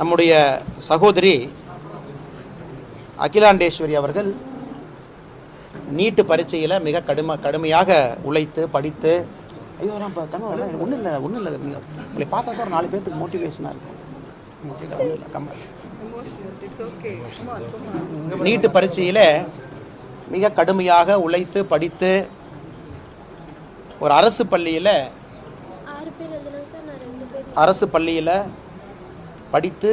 நம்முடைய சகோதரி அகிலாண்டேஸ்வரி அவர்கள் நீட்டு பரீட்சையில் மிக கடுமை கடுமையாக உழைத்து படித்து ஐயோ நான் ஒன்றும் இல்லை ஒன்றும் இல்லை. உங்களை பார்த்தா தான் ஒரு நாலு பேர்த்துக்கு மோட்டிவேஷனாக இருக்கும். நீட்டு பரீட்சையில் மிக கடுமையாக உழைத்து படித்து ஒரு அரசு பள்ளியில் அரசு பள்ளியில் படித்து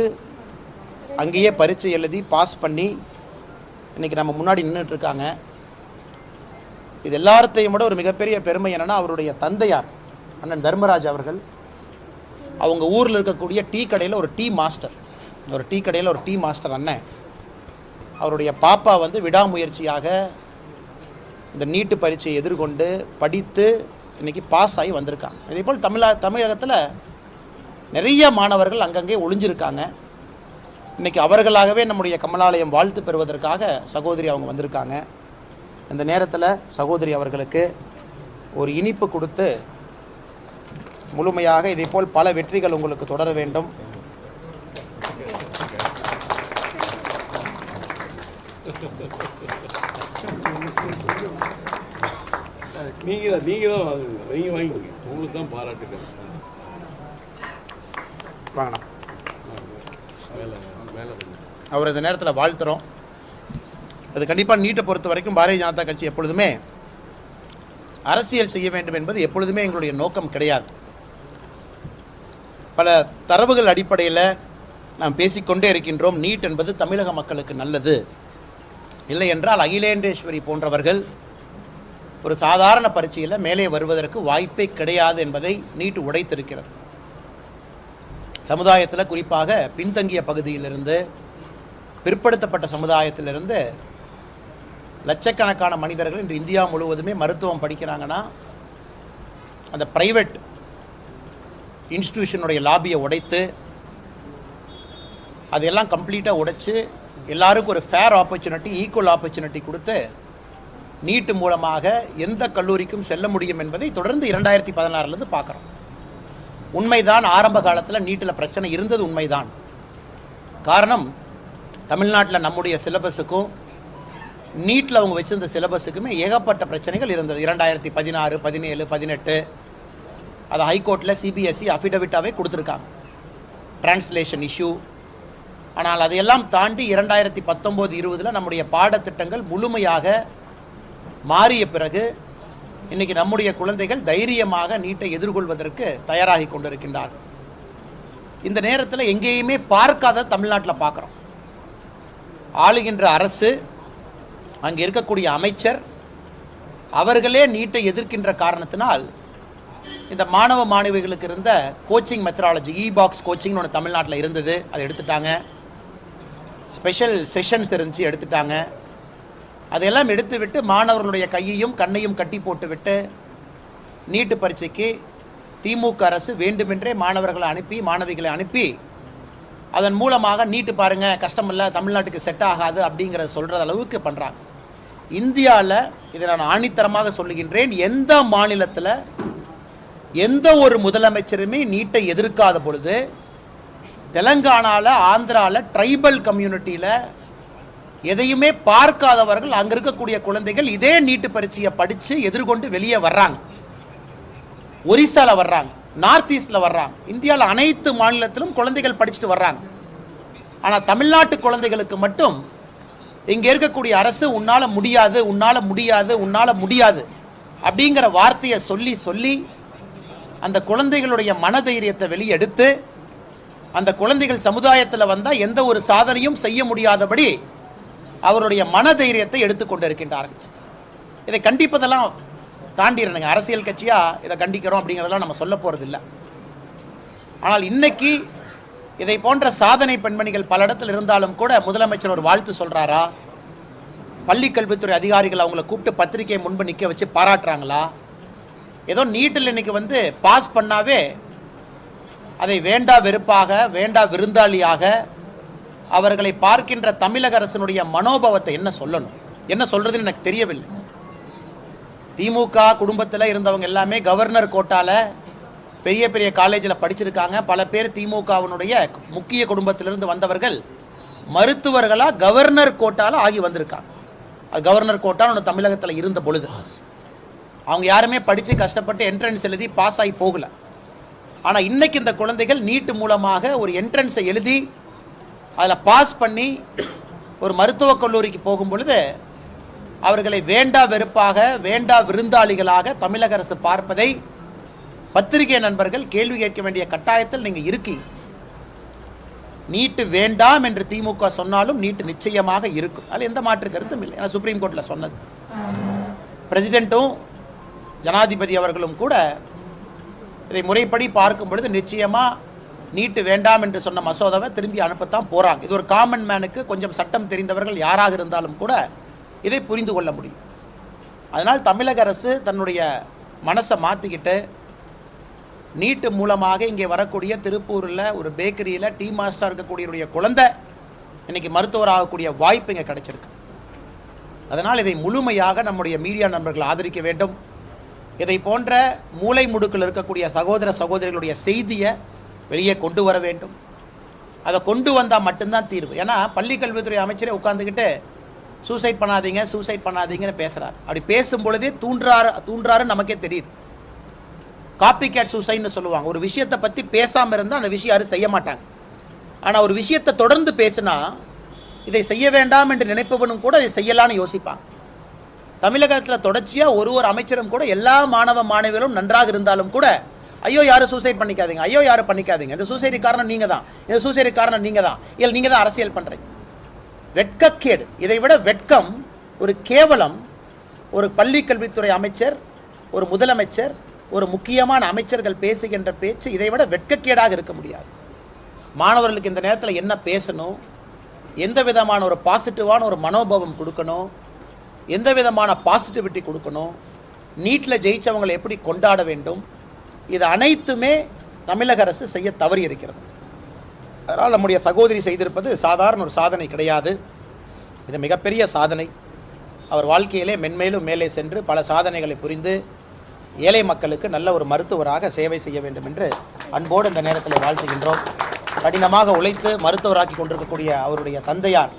அங்கேயே பரீட்சை எழுதி பாஸ் பண்ணி இன்றைக்கி நம்ம முன்னாடி நின்றுட்டுருக்காங்க இது எல்லாத்தையும் விட ஒரு மிகப்பெரிய பெருமை என்னென்னா அவருடைய தந்தையார் அண்ணன் தர்மராஜ் அவர்கள் அவங்க ஊரில் இருக்கக்கூடிய டீ கடையில் ஒரு டீ மாஸ்டர் ஒரு டீ கடையில் ஒரு டீ மாஸ்டர் அண்ணன். அவருடைய பாப்பா வந்து விடாமுயற்சியாக இந்த நீட்டு பரீட்சையை எதிர்கொண்டு படித்து இன்னைக்கு பாஸ் ஆகி வந்திருக்காங்க. இதேபோல் தமிழா தமிழகத்தில் நிறைய மாணவர்கள் அங்கங்கே ஒளிஞ்சிருக்காங்க. இன்னைக்கு அவர்களாகவே நம்முடைய கமலாலயம் வாழ்த்து பெறுவதற்காக சகோதரி அவங்க வந்திருக்காங்க. இந்த நேரத்தில் சகோதரி அவர்களுக்கு ஒரு இனிப்பு கொடுத்து முழுமையாக இதேபோல் பல வெற்றிகள் உங்களுக்கு தொடர வேண்டும். நீங்கள் நீங்கள் தான் வாங்குங்க. வாங்கிக்கோங்க. உங்களுக்கு தான் பாராட்டுக்கிறேன் வாங்கண்ணா அவர் இந்த நேரத்தில் வாழ்த்துறோம். அது கண்டிப்பாக நீட்டை பொறுத்த வரைக்கும் பாரதிய ஜனதா கட்சி எப்பொழுதுமே அரசியல் செய்ய வேண்டும் என்பது எப்பொழுதுமே எங்களுடைய நோக்கம் கிடையாது. பல தரவுகள் அடிப்படையில் நாம் பேசிக்கொண்டே இருக்கின்றோம். நீட் என்பது தமிழக மக்களுக்கு நல்லது. இல்லை என்றால் அகிலேண்டேஸ்வரி போன்றவர்கள் ஒரு சாதாரண பரீட்சையில் மேலே வருவதற்கு வாய்ப்பே கிடையாது என்பதை நீட் உடைத்திருக்கிறது. சமுதாயத்தில் குறிப்பாக பின்தங்கிய பகுதியிலிருந்து பிற்படுத்தப்பட்ட சமுதாயத்திலிருந்து லட்சக்கணக்கான மனிதர்கள் இன்று இந்தியா முழுவதுமே மருத்துவம் படிக்கிறாங்கன்னா அந்த ப்ரைவேட் இன்ஸ்டிடியூஷனுடைய லாபியை உடைத்து அதையெல்லாம் கம்ப்ளீட்டாக உடைச்சு எல்லாருக்கும் ஒரு ஃபேர் ஆப்பர்ச்சுனிட்டி ஈக்குவல் ஆப்பர்ச்சுனிட்டி கொடுத்து நீட்டு மூலமாக எந்த கல்லூரிக்கும் செல்ல முடியும் என்பதை தொடர்ந்து இரண்டாயிரத்தி பதினாறுலேருந்து பார்க்குறோம். உண்மைதான் ஆரம்ப காலத்தில் நீட்டில் பிரச்சனை இருந்தது உண்மைதான். காரணம் தமிழ்நாட்டில் நம்முடைய சிலபஸுக்கும் நீட்டில் அவங்க வச்சிருந்த சிலபஸுக்குமே ஏகப்பட்ட பிரச்சனைகள் இருந்தது. இரண்டாயிரத்தி பதினாறு பதினேழு பதினெட்டு அதை ஹைகோர்ட்டில் சிபிஎஸ்சி அஃபிடவிட்டாவே கொடுத்துருக்காங்க. டிரான்ஸ்லேஷன் இஷ்யூ ஆனால் அதையெல்லாம் தாண்டி இரண்டாயிரத்தி பத்தொம்போது இருபதில் நம்முடைய பாடத்திட்டங்கள் முழுமையாக மாறிய பிறகு இன்னைக்கு நம்முடைய குழந்தைகள் தைரியமாக நீட்டை எதிர்கொள்வதற்கு தயாராகி கொண்டிருக்கின்றார் இந்த நேரத்தில் எங்கேயுமே பார்க்காத தமிழ்நாட்டில் பார்க்குறோம். ஆளுகின்ற அரசு அங்கே இருக்கக்கூடிய அமைச்சர் அவர்களே நீட்டை எதிர்க்கின்ற காரணத்தினால் இந்த மாணவ மாணவிகளுக்கு இருந்த கோச்சிங் மெத்தடாலஜி இ பாக்ஸ் கோச்சிங்னு ஒன்று தமிழ்நாட்டில் இருந்தது அதை எடுத்துட்டாங்க. ஸ்பெஷல் செஷன்ஸ் இருந்துச்சு எடுத்துட்டாங்க. அதையெல்லாம் எடுத்துவிட்டு மாணவர்களுடைய கையையும் கண்ணையும் கட்டி போட்டுவிட்டு நீட்டு பரீட்சைக்கு திமுக அரசு வேண்டுமென்றே மாணவர்களை அனுப்பி மாணவிகளை அனுப்பி அதன் மூலமாக நீட்டு பாருங்கள் கஷ்டமில்லை தமிழ்நாட்டுக்கு செட் ஆகாது அப்படிங்கிறத சொல்கிற அளவுக்கு பண்ணுறாங்க இந்தியாவில் இதை நான் ஆணித்தரமாக சொல்லுகின்றேன் எந்த மாநிலத்தில் எந்த ஒரு முதலமைச்சருமே நீட்டை எதிர்க்காத பொழுது தெலங்கானாவில் ஆந்திராவில் ட்ரைபல் கம்யூனிட்டியில் எதையுமே பார்க்காதவர்கள் அங்கே இருக்கக்கூடிய குழந்தைகள் இதே நீட்டு பரீட்சையை படித்து எதிர்கொண்டு வெளியே வர்றாங்க. ஒரிசாவில் வர்றாங்க நார்த் ஈஸ்டில் வர்றாங்க. இந்தியாவில் அனைத்து மாநிலத்திலும் குழந்தைகள் படிச்சுட்டு வர்றாங்க. ஆனால் தமிழ்நாட்டு குழந்தைகளுக்கு மட்டும் இங்கே இருக்கக்கூடிய அரசு உன்னால் முடியாது உன்னால் முடியாது உன்னால் முடியாது அப்படிங்கிற வார்த்தையை சொல்லி சொல்லி அந்த குழந்தைகளுடைய மனதைரியத்தை வெளியெடுத்து அந்த குழந்தைகள் சமுதாயத்தில் வந்தால் எந்த ஒரு சாதனையும் செய்ய முடியாதபடி அவருடைய மனதைரியத்தை எடுத்துக்கொண்டு இருக்கின்றார்கள் இதை கண்டிப்பதெல்லாம் தாண்டிடணுங்க அரசியல் கட்சியாக இதை கண்டிக்கிறோம் அப்படிங்கிறதெல்லாம் நம்ம சொல்ல போகிறதில்ல ஆனால் இன்னைக்கு இதை போன்ற சாதனை பெண்மணிகள் பல இடத்துல இருந்தாலும் கூட முதலமைச்சர் ஒரு வாழ்த்து சொல்கிறாரா பள்ளி கல்வித்துறை அதிகாரிகள் அவங்கள கூப்பிட்டு பத்திரிகையை முன்பு நிற்க வச்சு பாராட்டுறாங்களா? ஏதோ நீட்டில் இன்னைக்கு வந்து பாஸ் பண்ணாவே அதை வேண்டா வெறுப்பாக வேண்டா விருந்தாளியாக அவர்களை பார்க்கின்ற தமிழக அரசினுடைய மனோபாவத்தை என்ன சொல்லணும்? என்ன சொல்றதுன்னு எனக்கு தெரியவில்லை. திமுக குடும்பத்தில் இருந்தவங்க எல்லாமே கவர்னர் கோட்டால பெரிய பெரிய காலேஜில் படிச்சிருக்காங்க. பல பேர் திமுகவினுடைய முக்கிய குடும்பத்திலிருந்து வந்தவர்கள் மருத்துவர்களாக கவர்னர் கோட்டால ஆகி வந்திருக்காங்க. அது கவர்னர் கோட்டால் ஒன்று தமிழகத்தில் இருந்த பொழுது. அவங்க யாருமே படித்து கஷ்டப்பட்டு என்ட்ரன்ஸ் எழுதி பாஸ் ஆகி போகல. ஆனால் இன்னைக்கு இந்த குழந்தைகள் நீட்டு மூலமாக ஒரு என்ட்ரன்ஸை எழுதி அதில் பாஸ் பண்ணி ஒரு மருத்துவக் கல்லூரிக்கு போகும் பொழுது அவர்களை வேண்டா வெறுப்பாக வேண்டா விருந்தாளிகளாக தமிழக அரசு பார்ப்பதை பத்திரிகை நண்பர்கள் கேள்வி கேட்க வேண்டிய கட்டாயத்தில் நீங்கள் இருக்கீங்க நீட்டு வேண்டாம் என்று திமுக சொன்னாலும் நீட்டு நிச்சயமாக இருக்கும். அதில் எந்த மாற்று கருத்தும் இல்லை. ஏன்னா சுப்ரீம் கோர்ட்டில் சொன்னது. பிரசிடெண்ட்டும் ஜனாதிபதி அவர்களும் கூட இதை முறைப்படி பார்க்கும் பொழுது நிச்சயமாக நீட்டு வேண்டாம் என்று சொன்ன மசோதாவை திரும்பி அனுப்பத்தான் போகிறாங்க இது ஒரு காமன் மேனுக்கு கொஞ்சம் சட்டம் தெரிந்தவர்கள் யாராக இருந்தாலும் கூட இதை புரிந்து கொள்ள முடியும். அதனால் தமிழக அரசு தன்னுடைய மனசை மாற்றிக்கிட்டு நீட்டு மூலமாக இங்கே வரக்கூடிய திருப்பூரில் ஒரு பேக்கரியில் டீ மாஸ்டராக இருக்கக்கூடியவருடைய குழந்தை இன்றைக்கி மருத்துவர் ஆகக்கூடிய வாய்ப்பு இங்கே கிடச்சிருக்கு. அதனால் இதை முழுமையாக நம்முடைய மீடியா நண்பர்கள் ஆதரிக்க வேண்டும். இதை போன்ற மூளை முடுக்கில் இருக்கக்கூடிய சகோதர சகோதரிகளுடைய செய்தியை வெளியே கொண்டு வர வேண்டும். அதை கொண்டு வந்தால் மட்டும்தான் தீர்வு. ஏன்னா பள்ளி கல்வித்துறை அமைச்சரே உட்காந்துக்கிட்டு சூசைட் பண்ணாதீங்க சூசைட் பண்ணாதீங்கன்னு பேசுகிறார் அப்படி பேசும் பொழுதே தூண்டுறாரு தூண்டுறாருன்னு நமக்கே தெரியுது. காப்பி கேட் சூசைட்னு சொல்லுவாங்க. ஒரு விஷயத்தை பற்றி பேசாமல் இருந்தால் அந்த விஷயம் யாரும் செய்ய மாட்டாங்க. ஆனால் ஒரு விஷயத்தை தொடர்ந்து பேசினா இதை செய்ய வேண்டாம் என்று நினைப்பவனும் கூட இதை செய்யலான்னு யோசிப்பாங்க. தமிழகத்தில் தொடர்ச்சியாக ஒரு ஒரு அமைச்சரும் கூட எல்லா மாணவ மாணவிகளும் நன்றாக இருந்தாலும் கூட ஐயோ யாரும் சூசைட் பண்ணிக்காதீங்க. ஐயோ யாரும் பண்ணிக்காதீங்க. இந்த சூசைடு காரணம் நீங்கள் தான் இந்த சூசைடு காரணம் நீங்கள் தான் இல்லை நீங்கள் தான் அரசியல் பண்ணுறீங்க வெட்கக்கேடு. இதை விட வெட்கம் ஒரு கேவலம் ஒரு பள்ளி கல்வித்துறை அமைச்சர் ஒரு முதலமைச்சர் ஒரு முக்கியமான அமைச்சர்கள் பேசுகின்ற பேச்சு இதை விட வெட்கக்கேடாக இருக்க முடியாது. மாணவர்களுக்கு இந்த நேரத்தில் என்ன பேசணும்? எந்த விதமான ஒரு பாசிட்டிவான ஒரு மனோபாவம் கொடுக்கணும்? எந்த விதமான பாசிட்டிவிட்டி கொடுக்கணும்? நீட்டில் ஜெயிச்சவங்களை எப்படி கொண்டாட வேண்டும்? இது அனைத்துமே தமிழக அரசு செய்ய தவறி இருக்கிறது அதனால் நம்முடைய சகோதரி செய்திருப்பது சாதாரண ஒரு சாதனை கிடையாது. இது மிகப்பெரிய சாதனை. அவர் வாழ்க்கையிலே மென்மேலும் மேலே சென்று பல சாதனைகளை புரிந்து ஏழை மக்களுக்கு நல்ல ஒரு மருத்துவராக சேவை செய்ய வேண்டும் என்று அன்போடு இந்த நேரத்தில் வாழ்த்துகின்றோம். கடினமாக உழைத்து மருத்துவராக்கி கொண்டிருக்கக்கூடிய அவருடைய தந்தையார்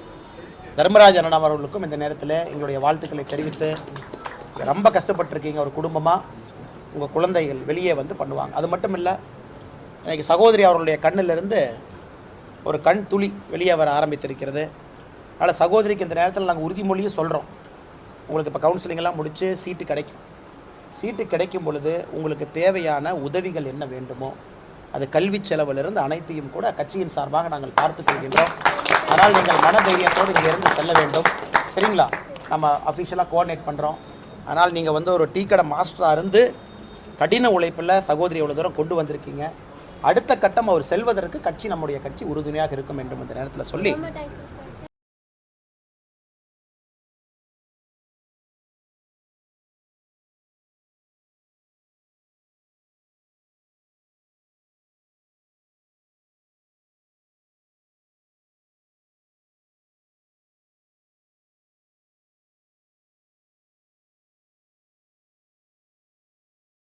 தர்மராஜ் அண்ணன் அவர்களுக்கும் இந்த நேரத்தில் எங்களுடைய வாழ்த்துக்களை தெரிவித்து ரொம்ப கஷ்டப்பட்டிருக்கீங்க ஒரு குடும்பமாக உங்கள் குழந்தைகள் வெளியே வந்து பண்ணுவாங்க. அது மட்டும் இல்லை எனக்கு சகோதரி அவர்களுடைய கண்ணிலிருந்து ஒரு கண் துளி வெளியே வர ஆரம்பித்திருக்கிறது. அதனால் சகோதரிக்கு இந்த நேரத்தில் நாங்கள் உறுதிமொழியும் சொல்கிறோம் உங்களுக்கு இப்போ கவுன்சிலிங்கெல்லாம் முடித்து சீட்டு கிடைக்கும். சீட்டு கிடைக்கும் பொழுது உங்களுக்கு தேவையான உதவிகள் என்ன வேண்டுமோ அது கல்வி செலவிலிருந்து அனைத்தையும் கூட கட்சியின் சார்பாக நாங்கள் பார்த்து கொள்கின்றோம். ஆனால் நீங்கள் மன தைரியத்தோடு இங்கிருந்து செல்ல வேண்டும். சரிங்களா? நம்ம அஃபிஷியலாக கோஆர்டினேட் பண்ணுறோம் ஆனால் நீங்கள் வந்து ஒரு டீ கடை மாஸ்டராக இருந்து கடின உழைப்பில் சகோதரி எவ்வளோ தூரம் கொண்டு வந்திருக்கீங்க? அடுத்த கட்டம் அவர் செல்வதற்கு கட்சி நம்முடைய கட்சி உறுதுணையாக இருக்கும் என்றும் இந்த நேரத்தில் சொல்லி